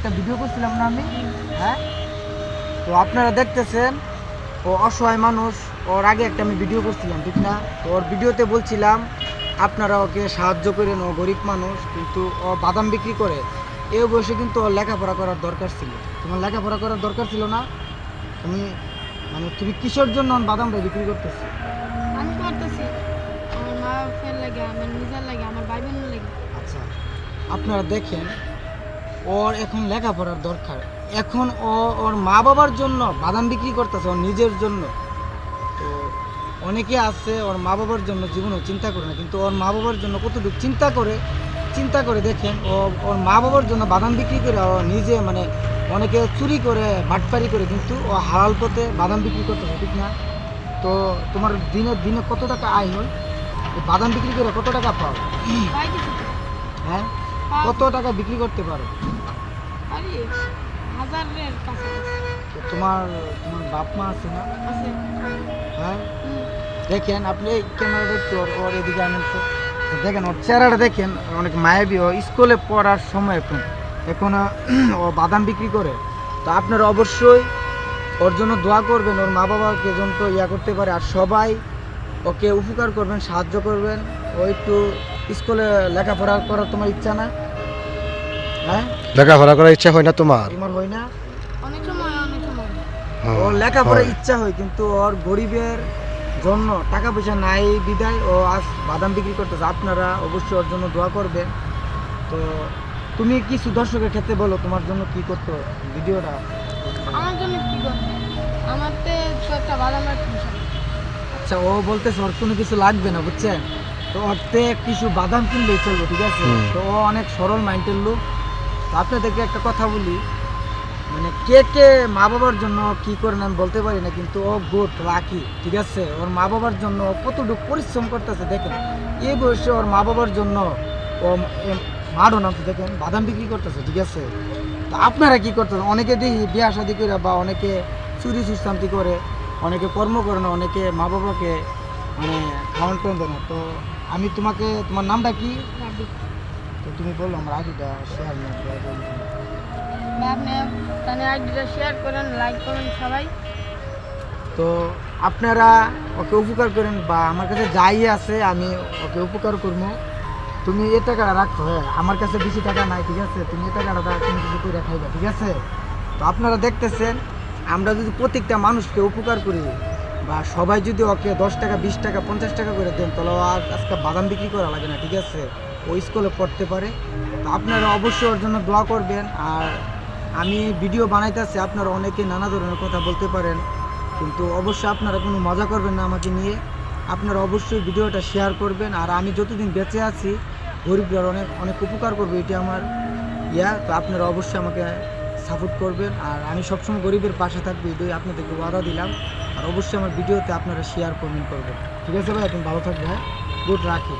একটা ভিডিও করছিলাম না আমি হ্যাঁ? তো আপনারা দেখতেছেন ও অসহায় মানুষ ওর আগে একটা আমি ভিডিও করছিলাম ঠিক না? তো ওর ভিডিওতে বলছিলাম আপনারা ওকে সাহায্য করেন ও গরিব মানুষ কিন্তু ও বাদাম বিক্রি করে। এই বয়সে কিন্তু ওর লেখাপড়া করার দরকার ছিল। তোমার লেখাপড়া করার দরকার ছিল না? তুমি মানে তুমি কিসের জন্য বাদামটা বিক্রি করতেছো? আমি করতেছি। আমার মা বাপের লাগে আমার নিজের লাগে আমার ভাই বোনের লাগে। আচ্ছা আপনারা দেখেন ওর এখন লেখাপড়ার দরকার। এখন ও ওর মা বাবার জন্য বাদাম বিক্রি করতেছে ওর নিজের জন্য। তো অনেকে আছে ওর মা বাবার জন্য জীবনে চিন্তা করে না কিন্তু ওর মা বাবার জন্য কতটুকু চিন্তা করে চিন্তা করে দেখেন ও ওর মা বাবার জন্য বাদাম বিক্রি করে ও নিজে মানে অনেকে চুরি করে বাটপারি করে কিন্তু ও হালাল পথে বাদাম বিক্রি করতেছে ঠিক না? তো তোমার দিনে দিনে কত টাকা আয় হয়? বাদাম বিক্রি করে কত টাকা পাও। হ্যাঁ? কত টাকা বিক্রি করতে পারো? পারি হাজারের কাছাকাছি। তোমার তোমার বাপ মা আছে না? আছে। হ্যাঁ? দেখেন আপনি এই ক্যামেরাটা একটু ওর ওর এদিকে আনেন তো দেখেন ওর চেহারাটা দেখেন অনেক মায়াবী। ও স্কুলে পড়ার সময় এখন। এখন ও বাদাম বিক্রি করে। তো আপনারা অবশ্যই ওর জন্য দোয়া করবেন ওর মা বাবাকে যেন তো ইয়া করতে পারে। আর সবাই ওকে উপকার করবেন সাহায্য করবেন। ও একটু স্কুলে লেখাপড়া করার তোমার ইচ্ছা না। হ্যাঁ লেখাপড়া করার ইচ্ছা হয় না তোমার? তোমার হয় না? অনেক সময় অনেক সময়। ওর লেখাপড়ার ইচ্ছা হয় কিন্তু ওর গরিবের জন্য টাকা পয়সা নাই বিদায়। ও আজ বাদাম বিক্রি করতেছে। আপনারা অবশ্যই ওর জন্য দোয়া করবেন। তো তুমি কিছু দর্শকের ক্ষেত্রে বলো তোমার জন্য কি করতে ভিডিওটা। আমার জন্য কি করতে আমার তো একটা বাদাম রাখতে আচ্ছা ও বলতেছে ওর কোনো কিছু লাগবে না বুঝছেন? তো ওরতে কিছু বাদাম কিনলেই চলবে ঠিক আছে? তো ও অনেক সরল মাইন্ডের লোক। আপনাদেরকে একটা কথা বলি মানে কে কে মা বাবার জন্য কি করেন আমি বলতে পারি না, কিন্তু ও গুড লাকি ঠিক আছে? ওর মা বাবার জন্য কতটুকু পরিশ্রম করতেছে দেখেন। এই বয়সে ওর মা বাবার জন্য ও মাঠও নামছে দেখেন, বাদাম বিক্রি করতেছে, ঠিক আছে? তো আপনারা কি করতেছেন? অনেকে দেখি বিয়া শাদি করে বা অনেকে চুরি সুস্থান্তি করে, অনেকে কর্ম করে না, অনেকে মা বাবাকে মানে খাওয়ান দেয় না। তো আমি তোমাকে, তোমার নামটা কি? তো তুমি বলল আমার আইডিটা শেয়ার আপনি তাহলে আইডিটা শেয়ার করেন লাইক করেন সবাই। তো আপনারা ওকে উপকার করেন বা আমার কাছে যাই আছে আমি ওকে উপকার করব। তুমি এ টাকাটা রাখো হ্যাঁ আমার কাছে বেশি টাকা নাই ঠিক আছে? তুমি এ টাকাটা তুমি কিছু করে খাইবা ঠিক আছে? তো আপনারা দেখতেছেন আমরা যদি প্রত্যেকটা মানুষকে উপকার করি বা সবাই যদি ওকে দশ টাকা বিশ টাকা পঞ্চাশ টাকা করে দেন তাহলে আর আজকে বাদাম বিক্রি করা লাগে না ঠিক আছে? ও স্কুলে পড়তে পারে। তো আপনারা অবশ্যই ওর জন্য দোয়া করবেন। আর আমি ভিডিও বানাইতেছি, আপনারা অনেকে নানা ধরনের কথা বলতে পারেন। কিন্তু অবশ্যই আপনারা কোনো মজা করবেন না আমাকে নিয়ে। আপনারা অবশ্যই ভিডিওটা শেয়ার করবেন। আর আমি যতদিন বেঁচে আছি, গরিবদের অনেক অনেক উপকার করবে, এটি আমার ইয়া। তো আপনারা অবশ্যই আমাকে সাপোর্ট করবেন। আর আমি সবসময় গরিবের পাশে থাকব এটাই আপনাদেরকে ওয়াদা দিলাম। আর অবশ্যই আমার ভিডিওতে আপনারা শেয়ার, কমেন্ট করবেন। ঠিক আছে ভাই? তুমি ভালো থাকবে হ্যাঁ? গুড, রাখি।